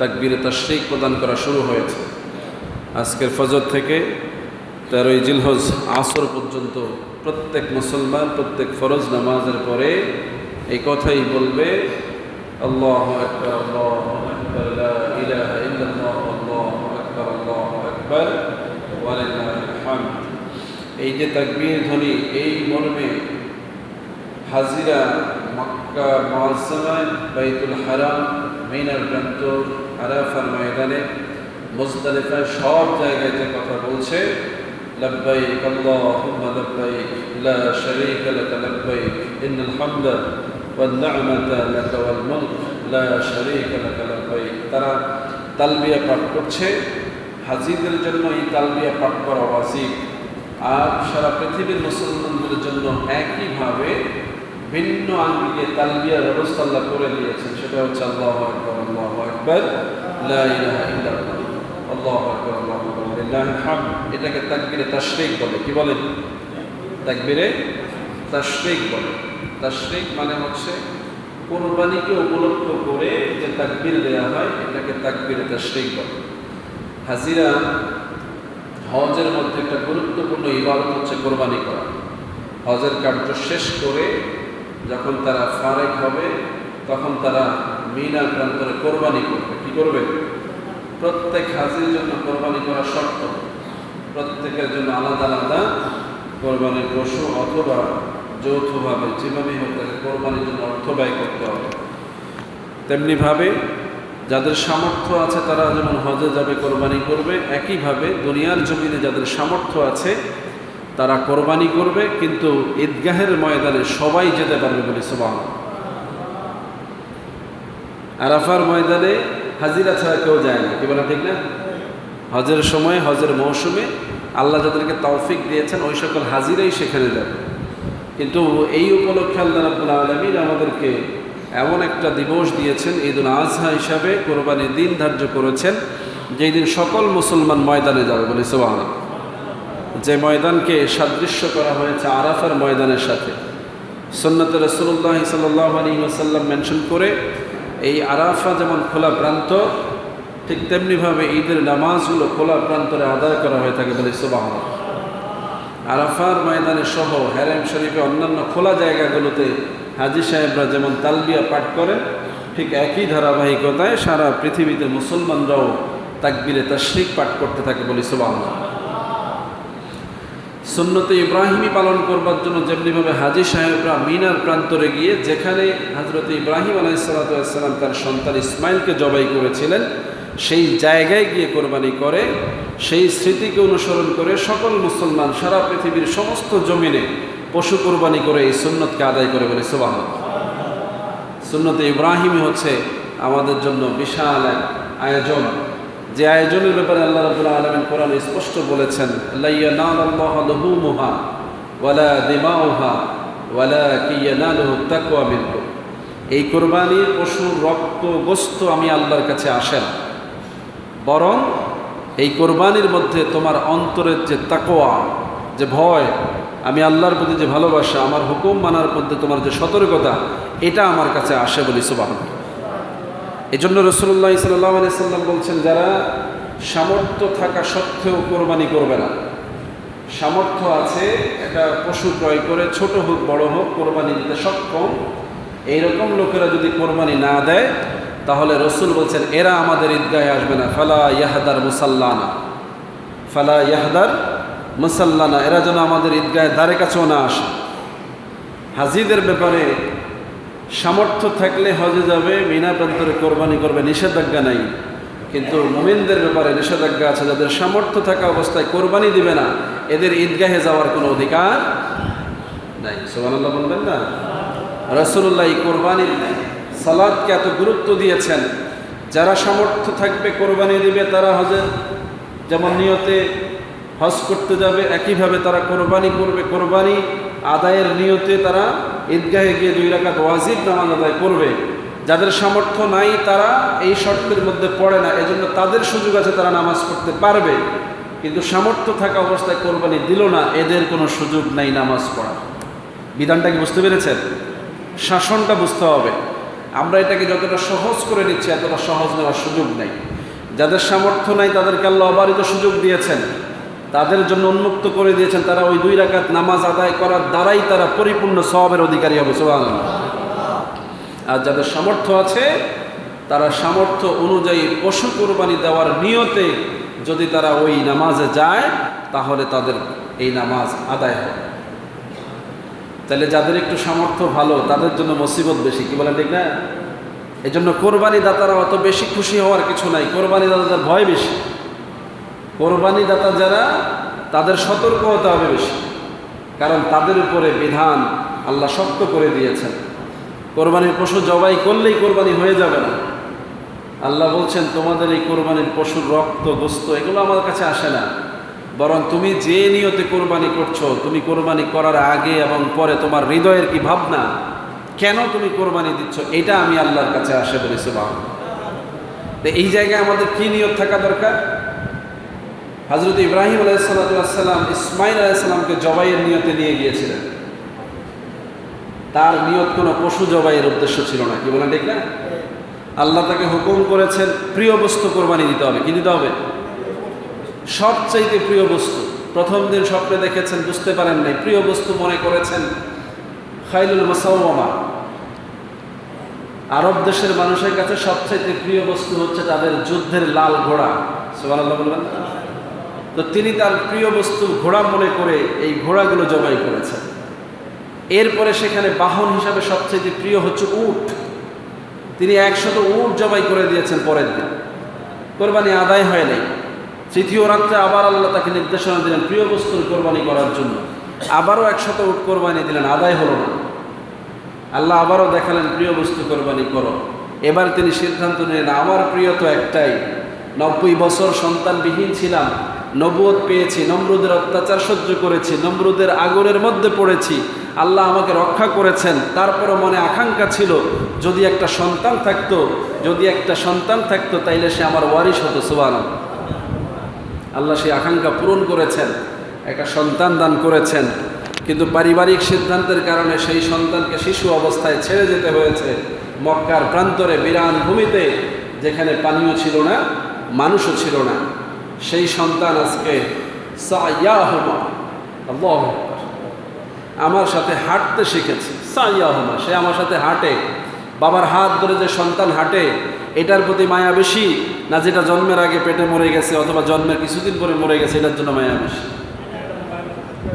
তাকবিরে তাশরিক প্রদান করা শুরু হয়েছে। আজকের ফজর থেকে তেরোই জিলহজ আসর পর্যন্ত প্রত্যেক মুসলমান, প্রত্যেক ফরজ নামাজের পরে এই কথাই বলবে, আল্লাহ এই যে তাকবীর ধ্বনি, এই মর্মে হাজিরা মক্কা মহাসমায় বাইতুল হারাম মিনার প্রান্ত আরাফার ময়দানে মুজদালিফায় সব জায়গায় যে কথা বলছে তারা তালবিয়া পাঠ করছে, হাজিদের জন্য এই তালবিয়া পাঠ করা ওয়াজিব। আর সারা পৃথিবীর মুসলমানদের জন্য একইভাবে ভিন্ন আঙ্গিকে তালবিয়ার ব্যবস্থা করে দিয়েছেন, সেটা হচ্ছে আল্লাহ আকবর আল্লাহ আকবর। লা ইলাহা ইল্লাল্লাহ। আল্লাহ আকবর আল্লাহ আকবর। লিল্লাহিল হামদ এটাকে তাকবীরে তাশরিক বলে। কি বলেন তাকবীরে তাশরিক বলে। তাশরিক মানে হচ্ছে কোরবানিকে উপলক্ষ করে যে তাকবীর দেওয়া হয়, এটাকে তাকবীরে তাশরিক বলে। হাজিরা হজের মধ্যে একটা গুরুত্বপূর্ণ ইবাদত হচ্ছে কোরবানি করা। হজের কার্য শেষ করে যখন তারা ফারেক হবে, তখন তারা মিনা প্রান্তরে কোরবানি করবে। কি করবে? প্রত্যেক হাজির জন্য কোরবানি করা শর্ত। প্রত্যেকের জন্য আলাদা আলাদা কোরবানির পশু অথবা যৌথভাবে যেভাবে হোক তাকে কোরবানির জন্য অর্থ ব্যয় করতে হবে। তেমনিভাবে যাদের সামর্থ্য আছে তারা যেমন হজে যাবে, কোরবানি করবে, একইভাবে দুনিয়ার জমিনে যাদের সামর্থ্য আছে তারা কোরবানি করবে, কিন্তু ঈদগাহের ময়দানে সবাই যেতে পারবে বলে সুবাহ আরাফার ময়দানে হাজিরা ছাড়া কেউ যায় না, কি বলা ঠিক না? হজের সময়, হজের মৌসুমে আল্লাহ যাদেরকে তৌফিক দিয়েছেন, ওই সকল হাজিরাই সেখানে যাবে। কিন্তু এই উপলক্ষে আল্লাহ রাবুল আলমীর আমাদেরকে এমন একটা দিবস দিয়েছেন, ঈদুল আজহা হিসাবে কোরবানির দিন ধার্য করেছেন, যেই দিন সকল মুসলমান ময়দানে যাবে বলে সোহান যে ময়দানকে সাদৃশ্য করা হয়েছে আরাফার ময়দানের সাথে। সন্নত রসুল্লাহ সাল্লাহ আলী ওসাল্লাম মেনশন করে এই আরাফা যেমন খোলা প্রান্ত, ঠিক তেমনিভাবে ঈদের নামাজগুলো খোলা প্রান্তরে আদায় করা হয়ে থাকে বলে সোবাহ আরাফার ময়দানে সহ হ্যারেম শরীফে অন্যান্য খোলা জায়গাগুলোতে হাজি সাহেবরা যেমন তালবিয়া পাঠ করেন, ঠিক একই ধারাবাহিকতায় সারা পৃথিবীতে মুসলমানরাও তাকবিরে তাশরিক পাঠ করতে থাকে বলি সুবাহ সুন্নতে ইব্রাহিমই পালন করবার জন্য যেমনিভাবে হাজি সাহেবরা মিনার প্রান্তরে গিয়ে যেখানে হজরত ইব্রাহিম আলাইসালাম তার সন্তান ইসমাইলকে জবাই করেছিলেন, সেই জায়গায় গিয়ে কোরবানি করে, সেই স্মৃতিকে অনুসরণ করে সকল মুসলমান সারা পৃথিবীর সমস্ত জমিনে পশু কোরবানি করে এই সুন্নতকে আদায় করে বলে সুবাহ সুন্নতে ইব্রাহিমী হচ্ছে আমাদের জন্য বিশাল আয়োজন। যে আয়োজনের ব্যাপারে আল্লাহ রবুল্লা আলমিন কোরআন স্পষ্ট বলেছেন এই কোরবানির পশুর রক্ত গোস্ত আমি আল্লাহর কাছে আসে না। বরং এই কোরবানির মধ্যে তোমার অন্তরের যে তাকোয়া যে ভয়, আমি আল্লাহর প্রতি যে ভালোবাসা, আমার হুকুম মানার মধ্যে তোমার যে সতর্কতা, এটা আমার কাছে আসে বলি সুবাহ এই জন্য রসুল্লাহ সাল্লাহ সাল্লাম বলছেন, যারা সামর্থ্য থাকা সত্ত্বেও কোরবানি করবে না, সামর্থ্য আছে, একটা পশু ক্রয় করে, ছোট হোক, বড় হোক, কোরবানি দিতে সক্ষম, এইরকম লোকেরা যদি কোরবানি না দেয়, তাহলে রসুল বলছেন, এরা আমাদের ঈদগাহে আসবে না। ফালা ইয়াহাদার মুসাল্লানা, ফালা ইয়াহাদার মুসাল্লানা, এরা যেন আমাদের ঈদগাহে দ্বারে কাছেও না আসে। হাজিদের ব্যাপারে সামর্থ্য থাকলে হজে যাবে, মিনা প্রান্তরে কোরবানি করবে, নিষেধাজ্ঞা নাই। কিন্তু মোমিনদের ব্যাপারে নিষেধাজ্ঞা আছে, যাদের সামর্থ্য থাকা অবস্থায় কোরবানি দিবে না, এদের ঈদগাহে যাওয়ার কোনো অধিকার নাই। সোহানাল্লাহ বলবেন না? রসুল্লাহ কোরবানির সালাদকে এত গুরুত্ব দিয়েছেন, যারা সামর্থ্য থাকবে কোরবানি দিবে, তারা হজের যেমন নিয়তে হজ করতে যাবে, একইভাবে তারা কোরবানি করবে। কোরবানি আদায়ের নিয়তে তারা ঈদগাহে গিয়ে দুই রাকাত ওয়াজিব নামাজ আদায় করবে। যাদের সামর্থ্য নাই, তারা এই শর্তের মধ্যে পড়ে না। এজন্য তাদের সুযোগ আছে, তারা নামাজ পড়তে পারবে। কিন্তু সামর্থ্য থাকা অবস্থায় কোরবানি দিল না, এদের কোনো সুযোগ নাই নামাজ পড়ার। বিধানটা কি বুঝতে পেরেছেন? শাসনটা বুঝতে হবে। আমরা এটাকে যতটা সহজ করে নিচ্ছি, এতটা সহজ নেওয়ার সুযোগ নেই। যাদের সামর্থ্য নাই, তাদেরকে আল্লাহ অবারিত সুযোগ দিয়েছেন। তাদের জন্য উন্মুক্ত করে দিয়েছেন তারা ওই দুই রাকাত নামাজ আদায় করার দ্বারাই তারা পরিপূর্ণ সবের অধিকারী হবে, সুবহানাল্লাহ। আর যাদের সামর্থ্য আছে, তারা সামর্থ্য অনুযায়ী পশু কোরবানি দেওয়ার নিয়তে যদি তারা ওই নামাজে যায়, তাহলে তাদের এই নামাজ আদায় হবে। তাহলে যাদের একটু সামর্থ্য ভালো, তাদের জন্য মুসিবত বেশি, কি বলেন ঠিক না? এই জন্য কোরবানি দাতারা অত বেশি খুশি হওয়ার কিছু নাই। কোরবানি দাতাদের ভয় বেশি। কোরবানি দাতা যারা, তাদের সতর্ক হতে হবে বেশি। কারণ তাদের উপরে বিধান আল্লাহ শক্ত করে দিয়েছেন। কোরবানির পশু জবাই করলেই কোরবানি হয়ে যাবে না। আল্লাহ বলছেন, তোমাদের এই কোরবানির পশুর রক্ত, গোস্ত, এগুলো আমার কাছে আসে না। বরং তুমি যে নিয়তে কোরবানি করছ, তুমি কোরবানি করার আগে এবং পরে তোমার হৃদয়ের কি ভাবনা? কেন তুমি কোরবানি দিচ্ছ? এটা আমি আল্লাহর কাছে আসে বলেছি বাবা এই জায়গায় আমাদের কি নিয়ত থাকা দরকার? হজরত ইব্রাহিম আলাইসাল্লাম ইসমাইল আলাইসাল্লামকে জবাইয়ের নিয়তে নিয়ে গিয়েছিলেন। তার নিয়ত কোনো পশু জবাইয়ের উদ্দেশ্য ছিল না, কি বলেন ঠিক না? আল্লাহ তাকে হুকুম করেছেন, প্রিয় বস্তু কোরবানি দিতে হবে, কি দিতে হবে? সবচাইতে প্রিয় বস্তু। প্রথম দিন স্বপ্নে দেখেছেন, বুঝতে পারেন নাই, প্রিয় বস্তু মনে করেছেন খাইলুল মাসাউমা আরব দেশের মানুষের কাছে সবচাইতে প্রিয় বস্তু হচ্ছে তাদের যুদ্ধের লাল ঘোড়া। সুবহানাল্লাহ বলবেন তো তিনি তার প্রিয় বস্তু ঘোড়া মনে করে এই ঘোড়াগুলো জবাই করেছেন। এরপরে সেখানে বাহন হিসাবে সবচেয়ে প্রিয় হচ্ছে উট। তিনি একশত উট জবাই করে দিয়েছেন পরের দিন। কোরবানি আদায় হয় নাই। তৃতীয় রাত্রে আবার আল্লাহ তাকে নির্দেশনা দিলেন প্রিয় বস্তুর কোরবানি করার জন্য। আবারও একশত উট কোরবানি দিলেন, আদায় হলো না। আল্লাহ আবারও দেখালেন, প্রিয় বস্তু কোরবানি করো। এবার তিনি সিদ্ধান্ত নিলেন, আমার প্রিয় তো একটাই। নব্বই বছর সন্তানবিহীন ছিলাম। নবুয়ত পেয়েছি, নমরুদের অত্যাচার সহ্য করেছি, নমরুদের আগরের মধ্যে পড়েছি। আল্লাহ আমাকে রক্ষা করেছেন, তারপরও মনে আকাঙ্ক্ষা ছিল, যদি একটা সন্তান থাকতো, যদি একটা সন্তান থাকতো, তাইলে সে আমার ওয়ারিশ হতো সুবান আল্লাহ সেই আকাঙ্ক্ষা পূরণ করেছেন, একটা সন্তান দান করেছেন। কিন্তু পারিবারিক সিদ্ধান্তের কারণে সেই সন্তানকে শিশু অবস্থায় ছেড়ে যেতে হয়েছে। মক্কার প্রান্তরে বিরান ভূমিতে যেখানে পানীয় ছিল না, মানুষও ছিল না। সেই সন্তান আজকে। আমার সাথে হাঁটতে শিখেছে। সাইয়াহুমা, সে আমার সাথে হাঁটে। বাবার হাত ধরে যে সন্তান হাঁটে, এটার প্রতি মায়া বেশি না যেটা জন্মের আগে পেটে মরে গেছে অথবা জন্মের কিছুদিন পরে মরে গেছে, এটার জন্য মায়া বেশি।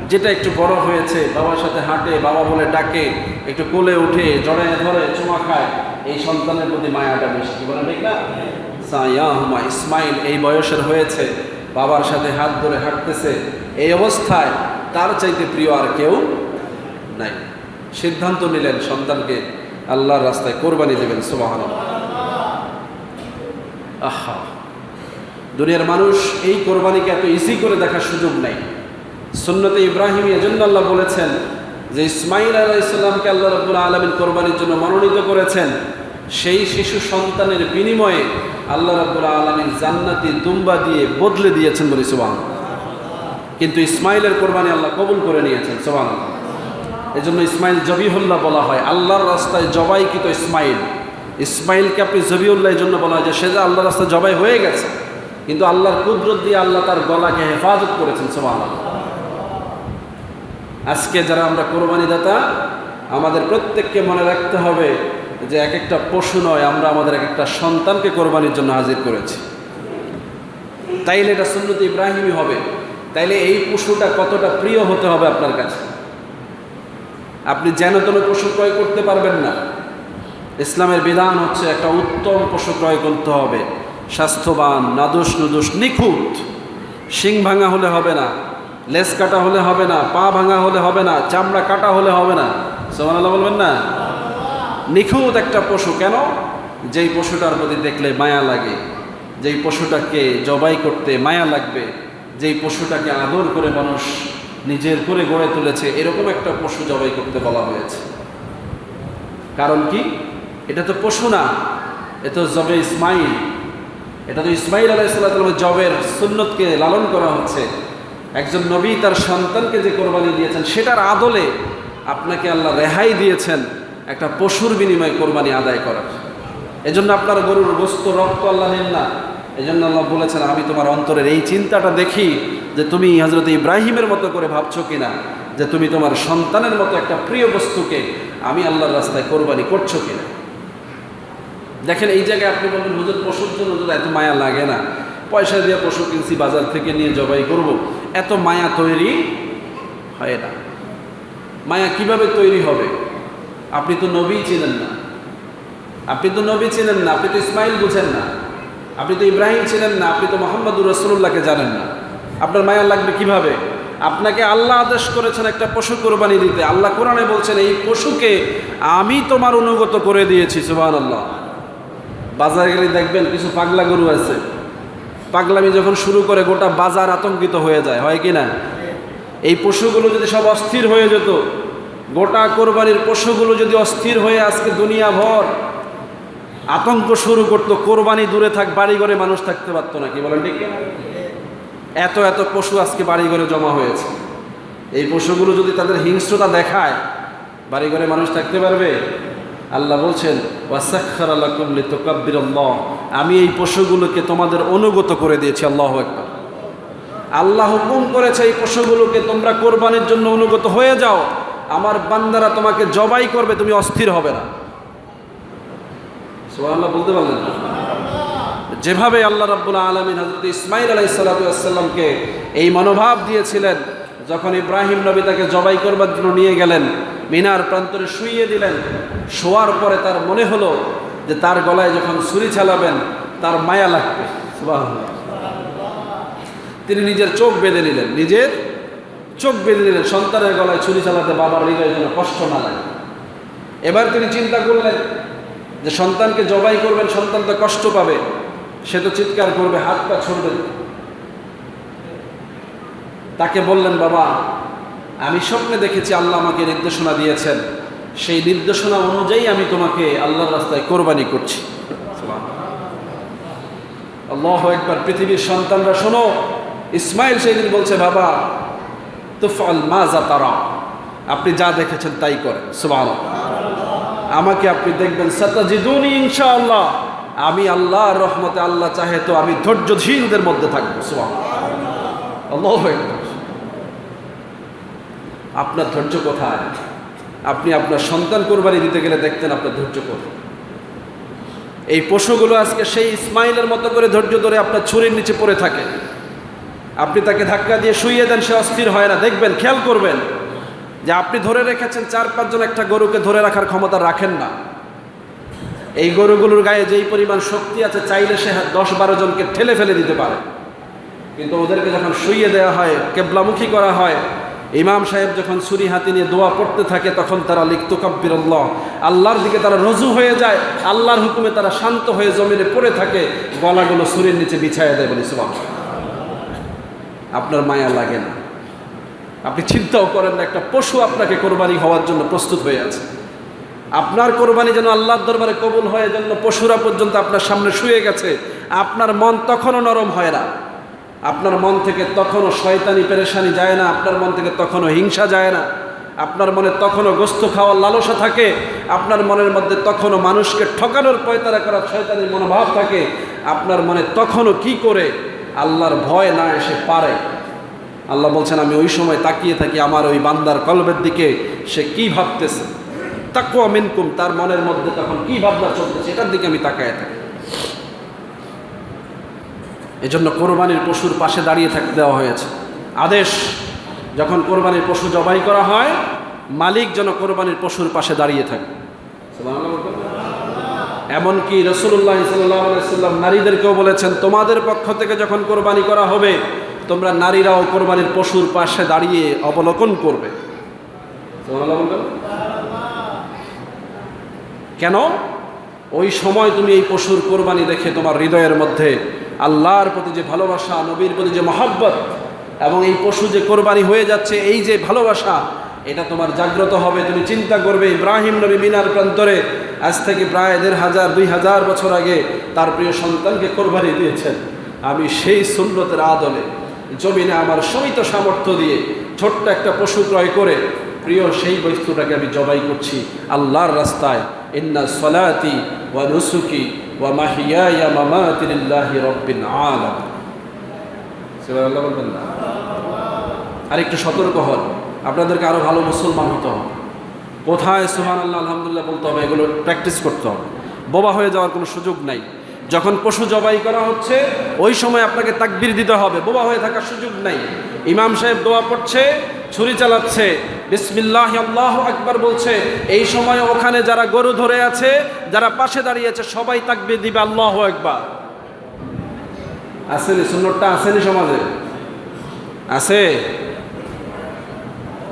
যেটা একটু বড় হয়েছে, বাবার সাথে হাঁটে, বাবা বলে ডাকে, একটু কোলে উঠে, জড়ায় ধরে, চুমা খায়, এই সন্তানের প্রতি মায়াটা বেশি। কি বলে ঠিক না? সায়াহুমা ইসমাইল এই বয়সের হয়েছে, বাবার সাথে হাত ধরে হাঁটতেছে, এই অবস্থায় তার চাইতে প্রিয় আর কেউ নাই। সিদ্ধান্ত নিলেন সন্তানকে আল্লাহর রাস্তায় কোরবানি দেবেন সুবাহান আহা! দুনিয়ার মানুষ এই কোরবানিকে এত ইজি করে দেখার সুযোগ নাই। সুন্নতে ইব্রাহিম এজন্য আল্লাহ বলেছেন যে, ইসমাইল আলাহ ইসলামকে আল্লাহ রব্বুল আলমিন কোরবানির জন্য মনোনীত করেছেন। সেই শিশু সন্তানের বিনিময়ে আল্লাহ রব্বুল আলমিন জান্নাতি দুম্বা দিয়ে বদলে দিয়েছেন বলে সুবাহ কিন্তু ইসমাইলের কোরবানি আল্লাহ কবুল করে নিয়েছেন সোবান জন্য ইসমাইল জবিহুল্লাহ বলা হয়, আল্লাহর রাস্তায় জবাইকৃত ইসমাইল। ইসমাইলকে আপনি জবিউল্লাহ এই জন্য বলা হয় যে, সে যে আল্লাহর রাস্তায় জবাই হয়ে গেছে, কিন্তু আল্লাহর কুদরত দিয়ে আল্লাহ তার গলাকে হেফাজত করেছেন সোবান আজকে যারা আমরা কোরবানি দাতা আমাদের প্রত্যেককে মনে রাখতে হবে যে এক একটা পশু নয়, আমরা আমাদের এক একটা সন্তানকে কোরবানির জন্য হাজির করেছি। তাইলে এটা সুন্নত ইব্রাহিমই হবে। তাইলে এই পশুটা কতটা প্রিয় হতে হবে আপনার কাছে? আপনি যেন তেন পশু ক্রয় করতে পারবেন না। ইসলামের বিধান হচ্ছে একটা উত্তম পশু ক্রয় করতে হবে। স্বাস্থ্যবান, নাদুস নুদুস, নিখুঁত। শিং ভাঙা হলে হবে না লেস কাটা হলে হবে না, পা ভাঙা হলে হবে না, চামড়া কাটা হলে হবে না। সোমান বলবেন না? নিখুঁত একটা পশু কেন? যেই পশুটার প্রতি দেখলে মায়া লাগে, যেই পশুটাকে জবাই করতে মায়া লাগবে, যেই পশুটাকে আদর করে মানুষ নিজের করে গড়ে তুলেছে, এরকম একটা পশু জবাই করতে বলা হয়েছে। কারণ কি? এটা তো পশু না, এ তো জবে ইসমাইল। এটা তো ইসমাইল আলাইসাল্লামের জবের সুন্নতকে লালন করা হচ্ছে। একজন নবী তার সন্তানকে যে কোরবানি দিয়েছেন, সেটার আদলে আপনাকে আল্লাহ রেহাই দিয়েছেন। একটা পশুর বিনিময়ে কোরবানি আদায় করার। এজন্য আপনার গরুর গোস্ত, রক্ত আল্লাহ নেন না। এই জন্য আল্লাহ বলেছেন, আমি তোমার অন্তরের এই চিন্তাটা দেখি যে তুমি হজরত ইব্রাহিমের মতো করে ভাবছ কিনা? যে তুমি তোমার সন্তানের মতো একটা প্রিয় বস্তুকে আমি আল্লাহর রাস্তায় কোরবানি করছ কিনা? দেখেন, এই জায়গায় আপনি বলবেন, হুজুর, পশুর জন্য যদি এত মায়া লাগে না। পয়সা দিয়ে পশু কিনছি, বাজার থেকে নিয়ে জবাই করব। এত মায়া তৈরি হয় না। মায়া কীভাবে তৈরি হবে? আপনি তো নবী ছিলেন না। আপনি তো নবী ছিলেন না, আপনি তো ইসমাইল বুঝেন না। আপনি তো ইব্রাহিম ছিলেন না, আপনি তো মোহাম্মদুর রসুল্লাহকে জানেন না। আপনার মায়া লাগবে কীভাবে? আপনাকে আল্লাহ আদেশ করেছেন একটা পশু কোরবানি দিতে। আল্লাহ কোরআনে বলছেন, এই পশুকে আমি তোমার অনুগত করে দিয়েছি সুবাহ আল্লাহ বাজারে গেলে দেখবেন কিছু পাগলা গরু আছে। পাগলামি যখন শুরু করে, গোটা বাজার আতঙ্কিত হয়ে যায়, হয় কি না? এই পশুগুলো যদি সব অস্থির হয়ে যেত গোটা কোরবানির পশুগুলো যদি অস্থির হয়ে আজকে দুনিয়া ভর আতঙ্ক শুরু করতো, কোরবানি দূরে থাক বাড়ি ঘরে মানুষ থাকতে পারতো না কি বলেন ঠিক এত এত পশু আজকে বাড়ি ঘরে জমা হয়েছে। এই পশুগুলো যদি তাদের হিংস্রতা দেখায় বাড়ি ঘরে মানুষ থাকতে পারবে? আল্লাহ বলছেন আমি এই পশুগুলোকে তোমাদের অনুগত করে দিয়েছি, আল্লাহ একবার আল্লাহ হুকুম করেছে, এই পশুগুলোকে তোমরা কোরবানির জন্য অনুগত হয়ে যাও। আমার বান্দারা তোমাকে জবাই করবে, তুমি অস্থির হবে না সুবহানাল্লাহ, বলতে পারলেন না? যেভাবে আল্লাহ রাব্বুল আলমিন হজরত ইসমাইল আলাইসাল্লাতামকে এই মনোভাব দিয়েছিলেন, যখন ইব্রাহিম নবী তাকে জবাই করবার জন্য নিয়ে গেলেন, মিনার প্রান্তরে শুইয়ে দিলেন, শোয়ার পরে তার মনে হলো যে তার গলায় যখন ছুরি চালাবেন, তার মায়া লাগবে। তিনি নিজের চোখ বেঁধে নিলেন, নিজের চোখ বেঁধে নিলেন সন্তানের গলায় ছুরি চালাতে বাবার হৃদয় যেন কষ্ট না লাগে। এবার তিনি চিন্তা করলেন যে সন্তানকে জবাই করবেন, সন্তান তো কষ্ট পাবে, সে তো চিৎকার করবে, হাত পা ছড়বে। তাকে বললেন, বাবা, আমি স্বপ্নে দেখেছি আল্লাহ আমাকে নির্দেশনা দিয়েছেন। সেই নির্দেশনা অনুযায়ী আমি তোমাকে আল্লাহর রাস্তায় কোরবানি করছি। আল্লাহ একবার পৃথিবীর সন্তানরা শোনো, ইসমাইল সেদিন বলছে, বাবা তুফল মা যা তারা আপনি যা দেখেছেন তাই করেন সুবাহ আমাকে আপনি দেখবেন, সাতাজিদুনি ইনশাআল্লাহ। আমি আল্লাহর রহমতে আল্লাহ চাহে তো আমি ধৈর্যশীলদের মধ্যে থাকব সুবাহ আল্লাহ। আপনার ধৈর্য কোথায়? আপনি আপনার সন্তান কোরবানি দিতে গেলে দেখতেন আপনার ধৈর্য কোথায়? এই পশুগুলো আজকে সেই ইসমাইলের মতো করে ধৈর্য ধরে আপনার ছুরির নিচে পড়ে থাকে। আপনি তাকে ধাক্কা দিয়ে শুইয়ে দেন, সে অস্থির হয় না। দেখবেন, খেয়াল করবেন যে আপনি ধরে রেখেছেন চার পাঁচজন একটা গরুকে ধরে রাখার ক্ষমতা রাখেন না। এই গরুগুলোর গায়ে যেই পরিমাণ শক্তি আছে, চাইলে সে দশ বারো জনকে ঠেলে ফেলে দিতে পারে। কিন্তু ওদেরকে যখন শুইয়ে দেওয়া হয়, কেবলামুখী করা হয়, ইমাম সাহেব যখন ছুরি হাতে নিয়ে দোয়া পড়তে থাকে, তখন তারা লিখত, কাব্বির আল্লাহর দিকে তারা রজু হয়ে যায়, আল্লাহর হুকুমে তারা শান্ত হয়ে জমিনে পড়ে থাকে, গলাগুলো ছুরির নিচে বিছাইয়া দেয় বলি সুবাহ আপনার মায়া লাগে না। আপনি চিন্তাও করেন না, একটা পশু আপনাকে কোরবানি হওয়ার জন্য প্রস্তুত হয়ে আছে। আপনার কোরবানি যেন আল্লাহর দরবারে কবুল হয় জন্য পশুরা পর্যন্ত আপনার সামনে শুয়ে গেছে। আপনার মন তখনও নরম হয় না। আপনার মন থেকে তখনও শয়তানি, পেরেশানি যায় না। আপনার মন থেকে তখনও হিংসা যায় না। আপনার মনে তখনও গোস্ত খাওয়ার লালসা থাকে। আপনার মনের মধ্যে তখনও মানুষকে ঠকানোর পয়তারা করার শয়তানির মনোভাব থাকে। আপনার মনে তখনও কি করে আল্লাহর ভয় না এসে পারে। আল্লাহ বলছেন, আমি ওই সময় তাকিয়ে থাকি আমার ওই বান্দার কলবের দিকে, সে কি ভাবতেছে? তাকুয়া মিনকুম, তার মনের মধ্যে তখন কি ভাবনা চলতেছে এটার দিকে আমি তাকায় থাকি। এজন্য কোরবানির পশুর পাশে দাঁড়িয়ে থাকতে দেওয়া হয়েছে। আদেশ, যখন কোরবানির পশু জবাই করা হয়, মালিক যেন কোরবানির পশুর পাশে দাঁড়িয়ে থাকে। এমনকি রসুল্লাহ সাল্লাম নারীদেরকেও বলেছেন, তোমাদের পক্ষ থেকে যখন কোরবানি করা হবে, তোমরা নারীরাও কোরবানির পশুর পাশে দাঁড়িয়ে অবলোকন করবে। কেন? ওই সময় তুমি এই পশুর কোরবানি দেখে তোমার হৃদয়ের মধ্যে আল্লাহর প্রতি যে ভালোবাসা, নবীর প্রতি যে মহাব্বত এবং এই পশু যে কোরবানি হয়ে যাচ্ছে, এই যে ভালোবাসা, এটা তোমার জাগ্রত হবে। তুমি চিন্তা করবে, ইব্রাহিম নবী মিনার প্রান্তরে আজ থেকে প্রায় দেড় হাজার, দুই হাজার বছর আগে তার প্রিয় সন্তানকে কোরবানি দিয়েছেন। আমি সেই সুন্নতের আদলে জমিনে আমার সমিত সামর্থ্য দিয়ে ছোট্ট একটা পশু ক্রয় করে প্রিয় সেই বস্তুটাকে আমি জবাই করছি আল্লাহর রাস্তায়। ইন্না সলাতি ওয়া নুসুকি ওয়া মাহিয়ায়া মামাতি লিল্লাহি রাব্বিল আলামিন। সুবহানাল্লাহ বলবেন না? আর একটু সতর্ক হন। আপনাদেরকে আরও ভালো মুসলমান হতে হবে। কোথায় সুহান আল্লাহ আলহামদুলিল্লাহ বলতে হবে, এগুলো প্র্যাকটিস করতে হবে। বোবা হয়ে যাওয়ার কোনো সুযোগ নাই। যখন পশু জবাই করা হচ্ছে, ওই সময় আপনাকে তাকবির দিতে হবে। বোবা হয়ে থাকার সুযোগ নাই। ইমাম সাহেব দোয়া পড়ছে, ছুরি চালাচ্ছে, বিসমিল্লাহ আল্লাহ আকবার বলছে। এই সময় ওখানে যারা গরু ধরে আছে, যারা পাশে দাঁড়িয়ে আছে, সবাই তাকবির দিবে, আল্লাহ একবার আসেনি সুন্নতটা আসেনি সমাজে? আছে?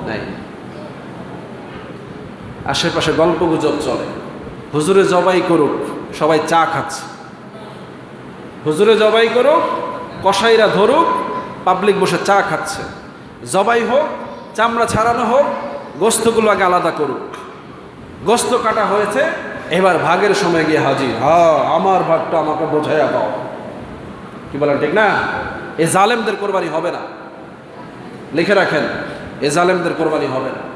নাই। আশেপাশে গল্প গুজব চলে। হুজুরে জবাই করুক, সবাই চা খাচ্ছে। হুজুরে জবাই করুক, কসাইরা ধরুক, পাবলিক বসে চা খাচ্ছে। জবাই হোক, চামড়া ছাড়ানো হোক, গোস্তগুলো আগে আলাদা করুক। গোস্ত কাটা হয়েছে, এবার ভাগের সময় গিয়ে হাজির। হ্যাঁ আমার ভাগটা আমাকে বোঝাইয়া দাও। কি বলেন, ঠিক না? এ জালেমদের কোরবানি হবে না। লিখে রাখেন, এ জালেমদের কোরবানি হবে না।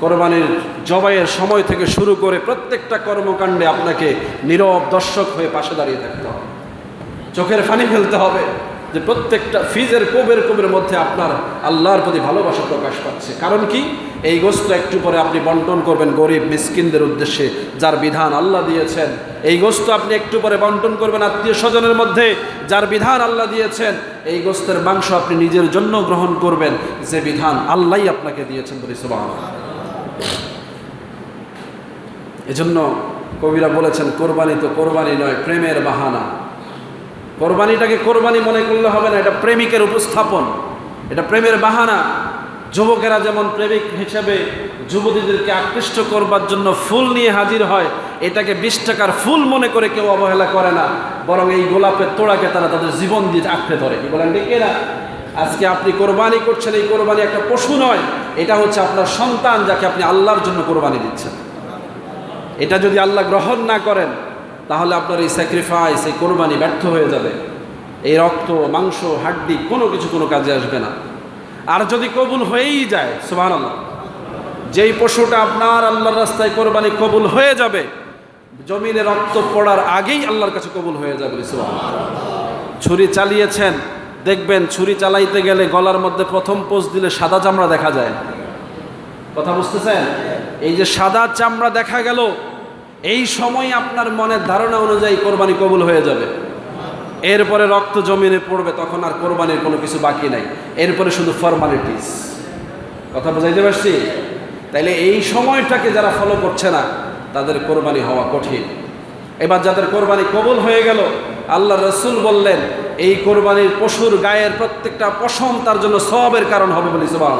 কোরবানির জবাইয়ের সময় থেকে শুরু করে প্রত্যেকটা কর্মকাণ্ডে আপনাকে নীরব দর্শক হয়ে পাশে দাঁড়িয়ে থাকতে হবে। চোখের ফানি ফেলতে হবে যে প্রত্যেকটা ফিজের কোবের কোবের মধ্যে আপনার আল্লাহর প্রতি ভালোবাসা প্রকাশ পাচ্ছে। কারণ কি? এই গোস্ত একটু পরে আপনি বন্টন করবেন গরিব মিসকিনদের উদ্দেশ্যে যার বিধান আল্লাহ দিয়েছেন। এই গোস্ত আপনি একটু পরে বন্টন করবেন আত্মীয় স্বজনের মধ্যে যার বিধান আল্লাহ দিয়েছেন। এই গোস্তের মাংস আপনি নিজের জন্য গ্রহণ করবেন। যে বিধান আল্লাহই আপনাকে দিয়েছেন বলি সুবাহ এজন্য কবিরা বলেছেন, কোরবানি তো কোরবানি নয়, প্রেমের বাহানা। কোরবানিটাকে কোরবানি মনে করলে হবে না, এটা প্রেমিকের উপস্থাপন, এটা প্রেমের বাহানা। যুবকেরা যেমন প্রেমিক হিসেবে যুবতীদেরকে আকৃষ্ট করবার জন্য ফুল নিয়ে হাজির হয়, এটাকে বিশ টাকার ফুল মনে করে কেউ অবহেলা করে না, বরং এই গোলাপের তোড়াকে তারা তাদের জীবন দিয়ে আঁকড়ে ধরে। বলেন আজকে আপনি কোরবানি করছেন, এই কোরবানি একটা পশু নয় এটা হচ্ছে আপনার সন্তান যাকে আপনি আল্লাহর জন্য কোরবানি দিচ্ছেন। এটা যদি আল্লাহ গ্রহণ না করেন, তাহলে আপনার এই স্যাক্রিফাইস এই কোরবানি ব্যর্থ হয়ে যাবে। এই রক্ত, মাংস, হাড্ডি, কোনো কিছু কোনো কাজে আসবে না। আর যদি কবুল হয়েই যায় সুবাহ আল্লাহ যেই পশুটা আপনার আল্লাহর রাস্তায় কোরবানি কবুল হয়ে যাবে, জমিনে রক্ত পড়ার আগেই আল্লাহর কাছে কবুল হয়ে যাবে সুবাহ ছুরি চালিয়েছেন দেখবেন ছুরি চালাইতে গেলে গলার মধ্যে প্রথম পোষ দিলে সাদা চামড়া দেখা যায়। কথা বুঝতেছেন? এই যে সাদা চামড়া দেখা গেল, এই সময় আপনার মনের ধারণা অনুযায়ী কোরবানি কবুল হয়ে যাবে। এরপরে রক্ত জমিনে পড়বে, তখন আর কোরবানির কোনো কিছু বাকি নাই। এরপরে শুধু ফর্মালিটিস কথা বুঝাইতে পারছি? তাইলে এই সময়টাকে যারা ফলো করছে না, তাদের কোরবানি হওয়া কঠিন। এবার যাদের কোরবানি কবুল হয়ে গেল আল্লাহ রসুল বললেন এই কোরবানির পশুর গায়ের প্রত্যেকটা পশম তার জন্য সবের কারণ হবে বলি সুবাহ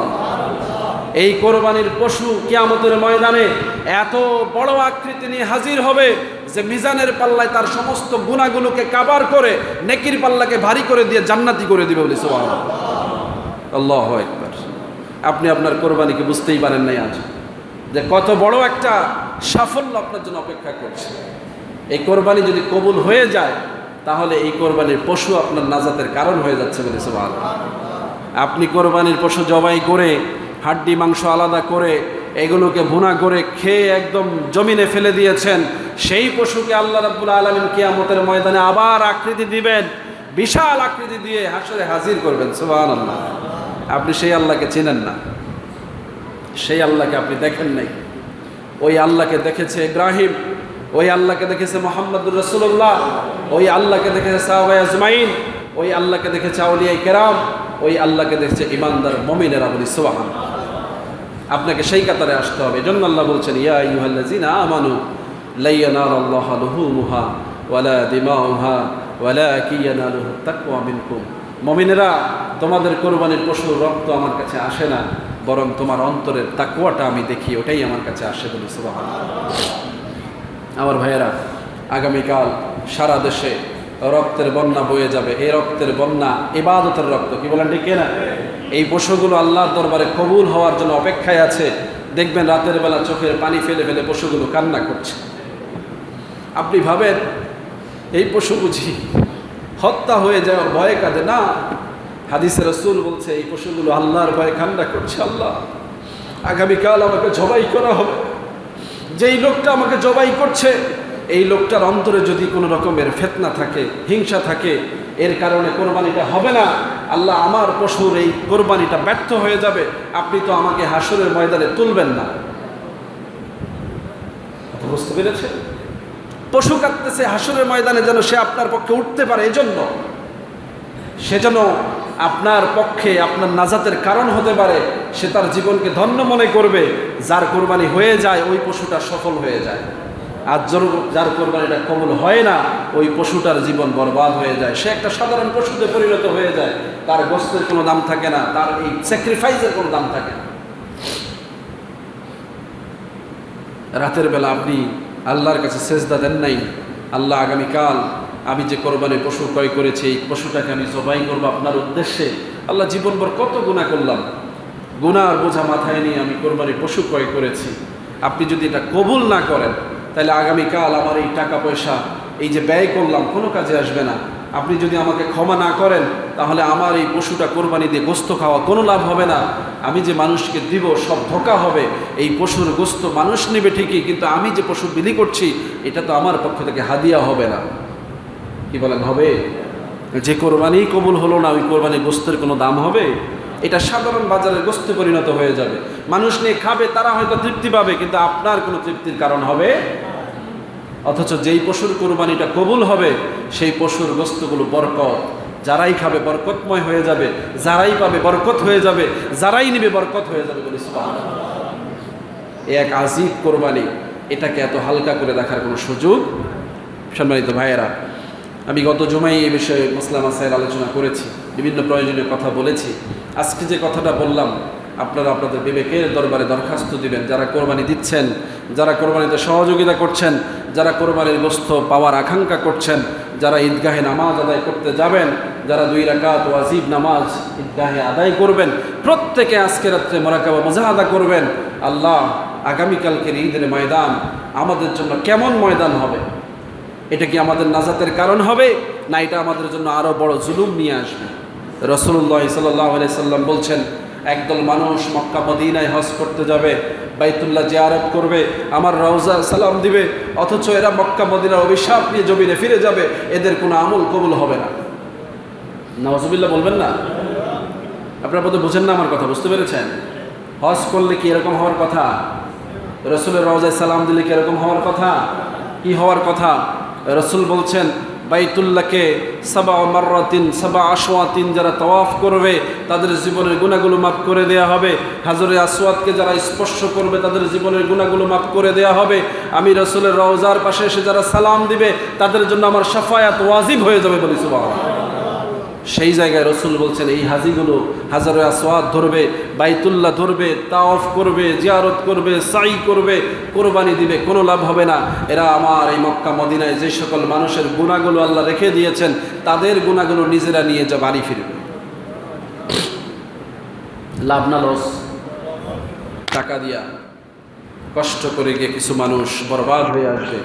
এই কোরবানির পশু কিয়ামতের ময়দানে এত বড় আকৃতি নিয়ে হাজির হবে যে মিজানের পাল্লায় তার সমস্ত গুণাগুলোকে কাবার করে, নেকির পাল্লাকে ভারী করে দিয়ে জান্নাতি করে দিবে বলি সোহান আল্লাহ একবার আপনি আপনার কোরবানিকে বুঝতেই পারেন নাই আজ। যে কত বড় একটা সাফল্য আপনার জন্য অপেক্ষা করছে। এই কোরবানি যদি কবুল হয়ে যায় তাহলে এই কোরবানির পশু আপনার নাজাতের কারণ হয়ে যাচ্ছে বলে সোহান আপনি কোরবানির পশু জবাই করে, হাড্ডি, মাংস আলাদা করে, এগুলোকে ভুনা করে খেয়ে একদম জমিনে ফেলে দিয়েছেন, সেই পশুকে আল্লাহ রাব্বুল আলমিন কিয়ামতের ময়দানে আবার আকৃতি দিবেন, বিশাল আকৃতি দিয়ে হাসরে হাজির করবেন সুবাহ আল্লাহ। আপনি সেই আল্লাহকে চেনেন না। সেই আল্লাহকে আপনি দেখেন নাই। ওই আল্লাহকে দেখেছে ইব্রাহিম ওই আল্লাহকে দেখেছে মোহাম্মদুর রসুল্লাহ ওই আল্লাহকে দেখেছে সাহাবাই আজমাইন, ওই আল্লাহকে দেখেছে আউলিয়াই কেরাম, ওই আল্লাহকে দেখছে ইমানদার মমিনেরা বলি সোহান আপনাকে সেই কাতারে আসতে হবে। এজন্য আল্লাহ বলছেন, ইয়া ইউহাল্লাজিনা আমানু লাইয়ানার আল্লাহ লুহুমুহা ওয়ালা দিমাউহা ওয়ালা কিয়ানালুহু তাকওয়া মিনকুম। মমিনেরা, তোমাদের কোরবানির পশুর রক্ত আমার কাছে আসে না, বরং তোমার অন্তরের তাকুয়াটা আমি দেখি, ওটাই আমার কাছে আসে বলি সুবাহান আমার ভাইয়েরা, আগামীকাল সারা দেশে রক্তের বন্যা বয়ে যাবে। এই রক্তের বন্যা ইবাদতের রক্ত। কি বলেন ঠিক না এই পশুগুলো আল্লাহর দরবারে কবুল হওয়ার জন্য অপেক্ষায় আছে। দেখবেন রাতের বেলা চোখের পানি ফেলে ফেলে পশুগুলো কান্না করছে। আপনি ভাবেন, এই পশু বুঝি হত্যা হয়ে যাওয়ার ভয়ে কাজে না। হাদিসের রসুল বলছে, এই পশুগুলো আল্লাহর ভয়ে কান্না করছে, আল্লাহ। আগামীকাল আমাকে জবাই করা হবে। যেই লোকটা আমাকে জবাই করছে, এই লোকটার অন্তরে যদি কোনো রকমের ফেতনা থাকে, হিংসা থাকে, এর কারণে কোরবানিটা হবে না, আল্লাহ আমার পশুর এই কোরবানিটা ব্যর্থ হয়ে যাবে, আপনি তো আমাকে হাসরের ময়দানে তুলবেন না। বুঝতে পেরেছেন? পশু কাটতেছে হাসরের ময়দানে যেন সে আপনার পক্ষে উঠতে পারে, এজন্য সে যেন আপনার পক্ষে আপনার নাজাতের কারণ হতে পারে, সে তার জীবনকে ধন্য মনে করবে, যার কোরবানি হয়ে যায়, ওই পশুটা সফল হয়ে যায়। আর যার- কোরবানিটা কবল হয় না, ওই পশুটার জীবন বরবাদ হয়ে যায়। সে একটা সাধারণ পশুতে পরিণত হয়ে যায়, তার গোস্তের কোনো দাম থাকে না, তার এই স্যাক্রিফাইসের কোনো দাম থাকে না। রাতের বেলা আপনি আল্লাহর কাছে সেজদা দেন নাই, আল্লাহ আগামীকাল আমি যে কোরবানি পশু ক্রয় করেছি, এই পশুটাকে আমি জবাই করব আপনার উদ্দেশ্যে। আল্লাহ জীবনভর কত গুণা করলাম। গুনার বোঝা মাথায় নিয়ে আমি কোরবানি পশু ক্রয় করেছি। আপনি যদি এটা কবুল না করেন, তাহলে আগামীকাল আমার এই টাকা পয়সা এই যে ব্যয় করলাম, কোনো কাজে আসবে না। আপনি যদি আমাকে ক্ষমা না করেন, তাহলে আমার এই পশুটা কোরবানি দিয়ে গোস্ত খাওয়া কোনো লাভ হবে না। আমি যে মানুষকে দিব, সব ধোকা হবে। এই পশুর গোস্ত মানুষ নেবে ঠিকই, কিন্তু আমি যে পশু বিলি করছি, এটা তো আমার পক্ষ থেকে হাদিয়া হবে না। কি বলেন হবে যে কোরবানি কবুল হলো না, ওই কোরবানি গোস্তের কোনো দাম হবে? এটা সাধারণ বাজারের গোস্তে পরিণত হয়ে যাবে। মানুষ নিয়ে খাবে, তারা হয়তো তৃপ্তি পাবে, কিন্তু আপনার কোনো তৃপ্তির কারণ হবে? অথচ যেই পশুর কোরবানিটা কবুল হবে, সেই পশুর গোস্তগুলো বরকত। যারাই খাবে, বরকতময় হয়ে যাবে। যারাই পাবে, বরকত হয়ে যাবে। যারাই নেবে, বরকত হয়ে যাবে বলে এক আজিব কোরবানি। এটাকে এত হালকা করে দেখার কোনো সুযোগ? সম্মানিত ভাইয়েরা আমি গত জমাই এই বিষয়ে মুসলাম আসাইয়ের আলোচনা করেছি, বিভিন্ন প্রয়োজনীয় কথা বলেছি। আজকে যে কথাটা বললাম, আপনারা আপনাদের বিবেকের দরবারে দরখাস্ত দিবেন, যারা কোরবানি দিচ্ছেন, যারা কোরবানিতে সহযোগিতা করছেন, যারা কোরবানির গোস্ত পাওয়ার আকাঙ্ক্ষা করছেন, যারা ঈদগাহে নামাজ আদায় করতে যাবেন, যারা দুই রাকাত ওয়াজিব নামাজ ঈদগাহে আদায় করবেন, প্রত্যেকে আজকে রাত্রে মোরাকাবা মোজাহাদা করবেন। আল্লাহ আগামীকালকের ঈদের ময়দান আমাদের জন্য কেমন ময়দান হবে? এটা কি আমাদের নাজাতের কারণ হবে? না, এটা আমাদের জন্য আরও বড় জুলুম নিয়ে আসবে। রসুল্লাহ সাল্লাহ সাল্লাম বলছেন, একদল মানুষ মক্কা, মদিনায় হজ করতে যাবে, বাইতুল্লাহ জিয়ারত করবে, আমার রওজা সালাম দিবে, অথচ এরা মক্কা, মদিনার অভিশাপ নিয়ে জমিনে ফিরে যাবে, এদের কোনো আমল কবুল হবে না। নওয়াজবিল্লা বলবেন না? আপনারা বোধহয় বুঝেন না আমার কথা, বুঝতে পেরেছেন? হজ করলে কি এরকম হওয়ার কথা? রসুলের রওজায় সালাম দিলে কি এরকম হওয়ার কথা? কি হওয়ার কথা? রসুল বলছেন বাইতুল্লাকে সাবা মার্রাতিন, সাবা আসওয়াতিন যারা তওয়াফ করবে, তাদের জীবনের গুণাগুলো মাফ করে দেয়া হবে। হাজরে আসওয়াতকে যারা স্পর্শ করবে, তাদের জীবনের গুণাগুলো মাফ করে দেয়া হবে। আমি রসুলের রওজার পাশে এসে যারা সালাম দিবে, তাদের জন্য আমার সাফায়াত ওয়াজিব হয়ে যাবে বলি সুবাহ সেই জায়গায় রসুল বলছেন, এই হাজিগুলো হাজারে আসওয়াদ ধরবে, বাইতুল্লাহ ধরবে তাওফ করবে, জিয়ারত করবে, সাই করবে, কোরবানি দিবে, কোনো লাভ হবে না। এরা আমার এই মক্কা মদিনায় যে সকল মানুষের গুণাগুলো আল্লাহ রেখে দিয়েছেন, তাদের গুণাগুলো নিজেরা নিয়ে যা বাড়ি ফিরবে। লাভ না লস। টাকা দিয়া কষ্ট করে গিয়ে কিছু মানুষ বরবাদ হয়ে আসবে,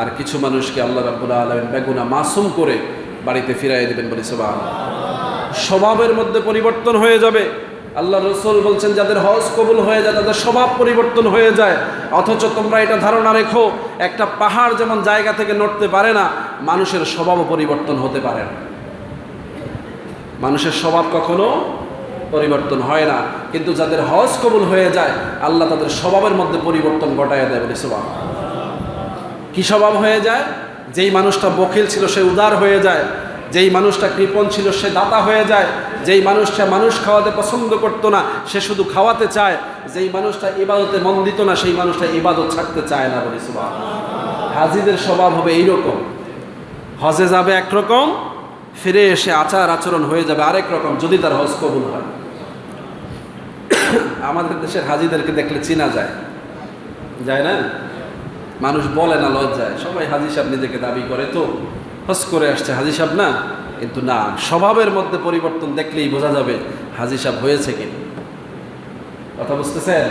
আর কিছু মানুষকে আল্লাহ রাবুল্লাহ আলমেন বেগুনা মাসুম করে বাড়িতে ফিরাই দেবেন বলে সবাই স্বভাবের মধ্যে পরিবর্তন হয়ে যাবে। আল্লাহ রসুল বলছেন, যাদের হজ কবুল হয়ে যায়, তাদের স্বভাব পরিবর্তন হয়ে যায়। অথচ তোমরা এটা ধারণা রেখো, একটা পাহাড় যেমন জায়গা থেকে নড়তে পারে না, মানুষের স্বভাবও পরিবর্তন হতে পারে না। মানুষের স্বভাব কখনো পরিবর্তন হয় না। কিন্তু যাদের হজ কবুল হয়ে যায়, আল্লাহ তাদের স্বভাবের মধ্যে পরিবর্তন ঘটায় দেয় বলে স্বভাব কি স্বভাব হয়ে যায়? যেই মানুষটা বখিল ছিল সে উদার হয়ে যায়, যেই মানুষটা কৃপণ ছিল সে দাতা হয়ে যায়, যেই মানুষটা মানুষ খাওয়াতে পছন্দ করতো না সে শুধু খাওয়াতে চায়, যেই মানুষটা ইবাদতে মন দিত না সেই মানুষটা ইবাদত ছাড়তে চায় না বলি সুবাহ হাজিদের স্বভাব হবে এইরকম। হজে যাবে একরকম, ফিরে এসে আচার আচরণ হয়ে যাবে আরেক রকম, যদি তার হজ কবুল হয়। আমাদের দেশের হাজিদেরকে দেখলে চেনা যায়। যায় না? মানুষ বলে না, লজ্জায়। সবাই হাজি সাহেব নিজেকে দাবি করে তো। হস করে আসছে হাজি সাহেব না? কিন্তু না, স্বভাবের মধ্যে পরিবর্তন দেখলেই বোঝা যাবে হাজি সাহেব হয়েছে কি কথা বুঝতেছেন?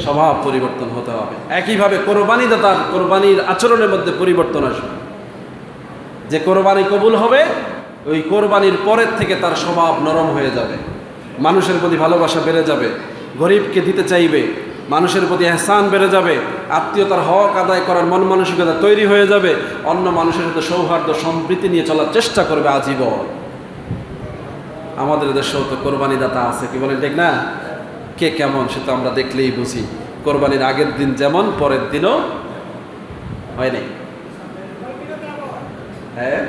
স্বভাব পরিবর্তন হতে হবে। একইভাবে কোরবানি দাতার কোরবানির আচরণের মধ্যে পরিবর্তন আসবে। যে কোরবানি কবুল হবে, ওই কোরবানির পরের থেকে তার স্বভাব নরম হয়ে যাবে। মানুষের প্রতি ভালোবাসা বেড়ে যাবে। গরিবকে দিতে চাইবে মানুষের প্রতি এহসান বেড়ে যাবে, আত্মীয়তার হক আদায় করার মন মানসিকতা তৈরি হয়ে যাবে, অন্য মানুষের সাথে সৌহার্দ্য সম্প্রীতি নিয়ে চলার চেষ্টা করবে আজীবন। আমাদের দেশেও তো কোরবানি দাতা আছে, কি বলেন ঠিক না? কে কেমন সে তো আমরা দেখলেই বুঝি। কোরবানির আগের দিন যেমন, পরের দিনও হয় নাই। হ্যাঁ?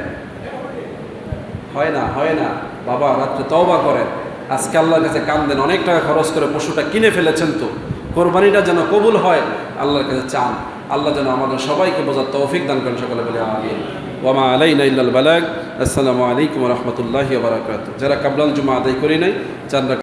হয় না হয় না। বাবা, রাত্রে তওবা করেন। আজকে আল্লাহর কাছে কান দেন অনেক টাকা খরচ করে পশুটা কিনে ফেলেছেন তো। কোরবানিটা যেন কবুল হয়, আল্লাহর কাছে চান। আল্লাহ যেন আমাদের সবাইকে বোঝার তৌফিক দান করেন সকলে বলে আমিন। ওয়ামা আলাইনা ইল্লাল বালাগ। আসসালামু আলাইকুম রহমতুল্লাহি বারাকাত যারা কাবলাল জুমা আদায় করি নাই চান